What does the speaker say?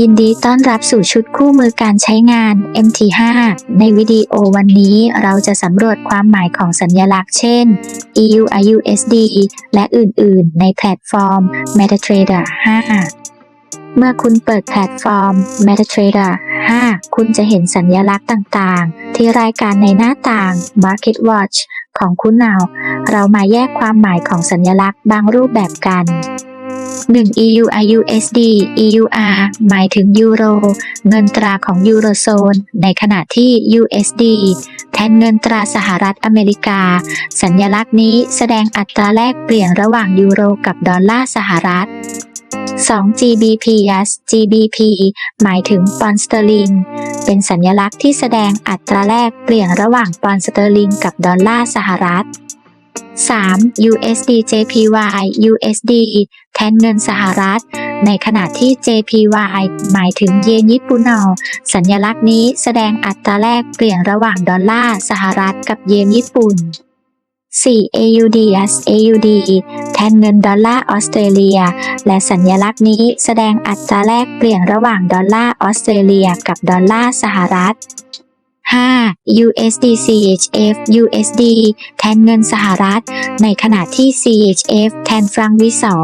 ยินดีต้อนรับสู่ชุดคู่มือการใช้งาน MT5 ในวิดีโอวันนี้เราจะสำรวจความหมายของสัญลักษณ์เช่น EU IUSD และอื่นๆ ในแพลตฟอร์ม MetaTrader 5 เมื่อคุณเปิดแพลตฟอร์ม MetaTrader 5 คุณจะเห็นสัญลักษณ์ต่างๆ ที่รายการในหน้าต่าง Market Watch ของคุณเอาเรามาแยกความหมายของสัญลักษณ์บางรูปแบบกัน 1 EU IUSD EUR หมายถึงยูโร เงินตราของยูโรโซน ในขณะที่ USD แทนเงินตราสหรัฐอเมริกา สัญลักษณ์นี้แสดงอัตราแลกเปลี่ยนระหว่างยูโรกับดอลลาร์สหรัฐ2 GBP US GBP หมายถึงปอนด์สเตอร์ลิง เป็นสัญลักษณ์ที่แสดงอัตราแลกเปลี่ยนระหว่างปอนด์สเตอร์ลิงกับดอลลาร์สหรัฐ 3. USD JPY USD แทนเงินสหรัฐ ในขณะที่ JPY หมายถึงเยนญี่ปุ่นอสัญลักษณ์นี้แสดงอัตราแลกเปลี่ยนระหว่างดอลลาร์สหรัฐกับเยนญี่ปุ่น 4. AUD US AUD แทนเงินดอลลาร์ออสเตรเลีย และสัญลักษณ์นี้แสดงอัตราแลกเปลี่ยนระหว่างดอลลาร์ออสเตรเลียกับดอลลาร์สหรัฐ 5. USD CHF USD แทนเงินสหรัฐ ในขณะที่ CHF แทนฟรังก์วิสอ